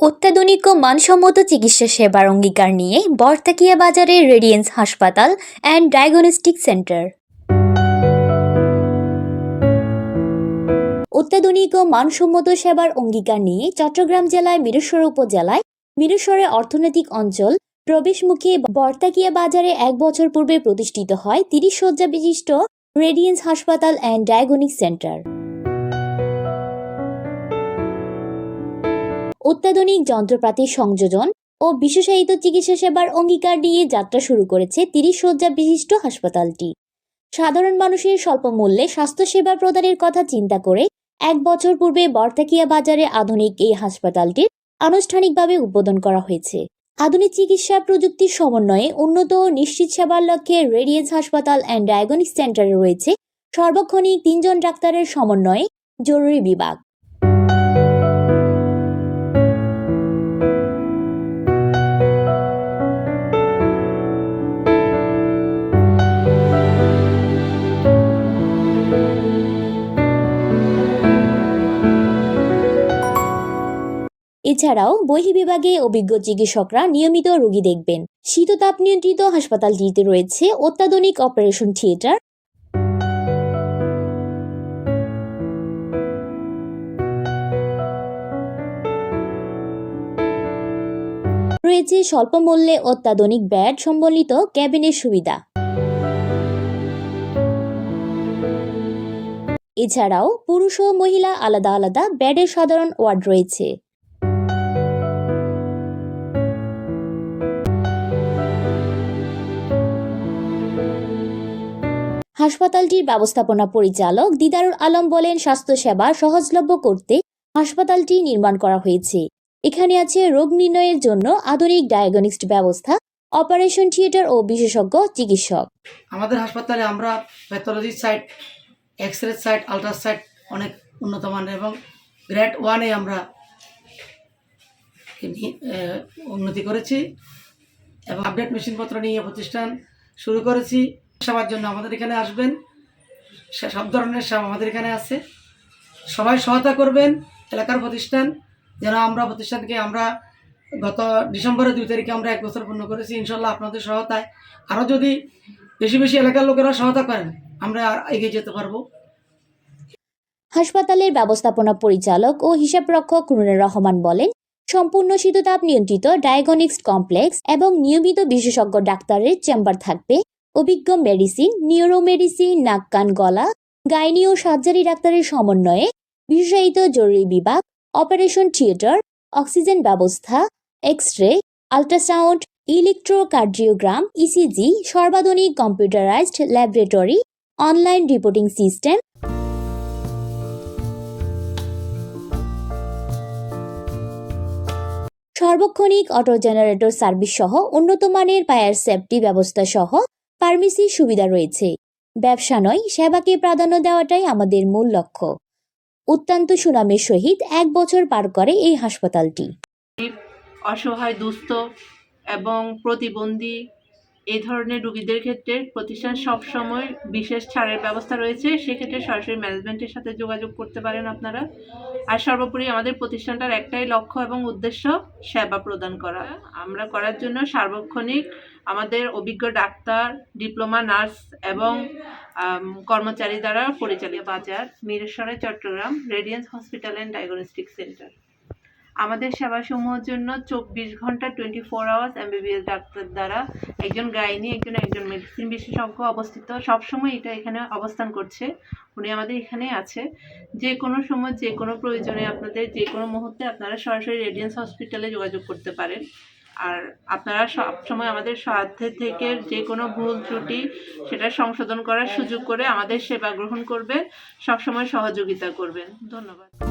অত্যাধুনিক ও মানসম্মত চিকিৎসা সেবার অঙ্গীকার নিয়ে বর্তাকিয়া বাজারে রেডিয়েন্স হাসপাতাল অ্যান্ড ডায়াগনস্টিক সেন্টার। অত্যাধুনিক ও মানসম্মত সেবার অঙ্গীকার নিয়ে চট্টগ্রাম জেলায় মিরেশ্বর উপজেলায় মিরেশ্বরে অর্থনৈতিক অঞ্চল প্রবেশমুখী বর্তাকিয়া বাজারে এক বছর পূর্বে প্রতিষ্ঠিত হয় তিরিশ শয্যা বিশিষ্ট রেডিয়েন্স হাসপাতাল অ্যান্ড ডায়াগনিক সেন্টার। অত্যাধুনিক যন্ত্রপাতির সংযোজন ও বিশেষায়িত চিকিৎসা সেবার অঙ্গীকার দিয়ে যাত্রা শুরু করেছে তিরিশ শয্যা বিশিষ্ট হাসপাতালটি। সাধারণ মানুষের স্বল্প মূল্যে স্বাস্থ্যসেবা প্রদানের কথা চিন্তা করে এক বছর পূর্বে বর্তাকিয়া বাজারে আধুনিক এই হাসপাতালটির আনুষ্ঠানিকভাবে উদ্বোধন করা হয়েছে। আধুনিক চিকিৎসা প্রযুক্তির সমন্বয়ে উন্নত ও নিশ্চিত সেবার লক্ষ্যে রেডিয়েন্স হাসপাতাল অ্যান্ড ডায়াগনিক সেন্টারে রয়েছে সর্বক্ষণিক তিনজন ডাক্তারের সমন্বয়ে জরুরি বিভাগ। এছাড়াও বহির্বিভাগে অভিজ্ঞ চিকিৎসকরা নিয়মিত রোগী দেখবেন। শীততাপ নিয়ন্ত্রিত হাসপাতালটিতে রয়েছে অত্যাধুনিক অপারেশন থিয়েটার। রয়েছে স্বল্প মূল্যে অত্যাধুনিক ব্যাড সম্বলিত ক্যাবিনের সুবিধা। এছাড়াও পুরুষ ও মহিলা আলাদা আলাদা ব্যাডের সাধারণ ওয়ার্ড রয়েছে। হাসপাতালটির ব্যবস্থাপনা পরিচালক দিদারুল আলম বলেন, স্বাস্থ্যসেবা সহজলভ্য করতে হাসপাতালটি নির্মাণ করা হয়েছে। এখানে আছে রোগ নির্ণয়ের জন্য আধুনিক ডায়াগনিক্স ব্যবস্থা, অপারেশন থিয়েটার ও বিশেষজ্ঞ চিকিৎসক। আমাদের হাসপাতালে আমরা pathology site X ray site, ultrasound অনেক উন্নত মানের এবং গ্রেড ওয়ানে আমরা উন্নতি করেছি এবং আপডেট মেশিনপত্র নিয়ে প্রতিষ্ঠান শুরু করেছি। সেবার জন্য আমাদের এখানে আসবেন। সে- সব ধরনের সেবা আমাদের এখানে আছে। সবাই সহায়তা করবেন, এলাকার প্রতিষ্ঠান, যেন আমরা প্রতিষ্ঠানকে আমরা গত ডিসেম্বরের দুই তারিখে আমরা এক বছর পূর্ণ করেছি, ইনশাল্লাহ আপনাদের সহায়তায়। আরও যদি বেশি বেশি এলাকার লোকেরা সহায়তা করেন, আমরা এগিয়ে যেতে পারব। হাসপাতালের ব্যবস্থাপনা পরিচালক ও হিসাবরক্ষক নুরুর রহমান বলেন, সম্পূর্ণ শীততাপ নিয়ন্ত্রিত ডায়াগনিক্স কমপ্লেক্স এবং নিয়মিত বিশেষজ্ঞ ডাক্তারের চেম্বার থাকবে। অভিজ্ঞ মেডিসিন নিউরো মেডিসিন নাক, কান, গলা, গাইনি ও সার্জারি ডাক্তারের সমন্বয়ে বিশেষায়িত জরুরি বিভাগ, অপারেশন থিয়েটার, অক্সিজেন ব্যবস্থা X ray ultrasound, electrocardiogram ECG সর্বাধুনিক computerised laboratory, online reporting system. সার্বক্ষণিক অটো জেনারেটর সার্ভিস সহ উন্নত মানের ফায়ার সেফটি ব্যবস্থা সহ ফার্মেসির সুবিধা রয়েছে। ব্যবসা নয়, সেবাকে প্রাধান্য দেওয়াটাই আমাদের মূল লক্ষ্য। অত্যন্ত সুনামের সহিত এক বছর পার করে এই হাসপাতালটি। অসহায়, দুস্থ এবং প্রতিবন্ধী এই ধরনের রুগীদের ক্ষেত্রে প্রতিষ্ঠান সবসময় বিশেষ ছাড়ের ব্যবস্থা রয়েছে। সেক্ষেত্রে সরাসরি ম্যানেজমেন্টের সাথে যোগাযোগ করতে পারেন আপনারা। আর সর্বোপরি আমাদের প্রতিষ্ঠানটার একটাই লক্ষ্য এবং উদ্দেশ্য সেবা প্রদান করা। আমরা করার জন্য সার্বক্ষণিক আমাদের অভিজ্ঞ ডাক্তার, ডিপ্লোমা নার্স এবং কর্মচারী দ্বারা পরিচালিত বাজার, মিরেশ্বরে, Chattogram radiance hospital and diagnostic centre আমাদের সেবাসমূহের জন্য চব্বিশ ঘণ্টা twenty four hours MBBS doctor দ্বারা একজন গাইনি, একজন একজন মেডিসিন বিশেষজ্ঞ অবস্থিত। সবসময় এটা এখানে অবস্থান করছে। উনি আমাদের এখানে আছে। যে কোনো সময়, যে কোনো প্রয়োজনে আপনাদের যে কোনো মুহূর্তে আপনারা সরাসরি রেডিয়েন্স হসপিটালে যোগাযোগ করতে পারেন। আর আপনারা সব সময় আমাদের সাধ্যের থেকে যে কোনো ভুল ত্রুটি সেটা সংশোধন করার সুযোগ করে আমাদের সেবা গ্রহণ করবেন। সবসময় সহযোগিতা করবেন। ধন্যবাদ।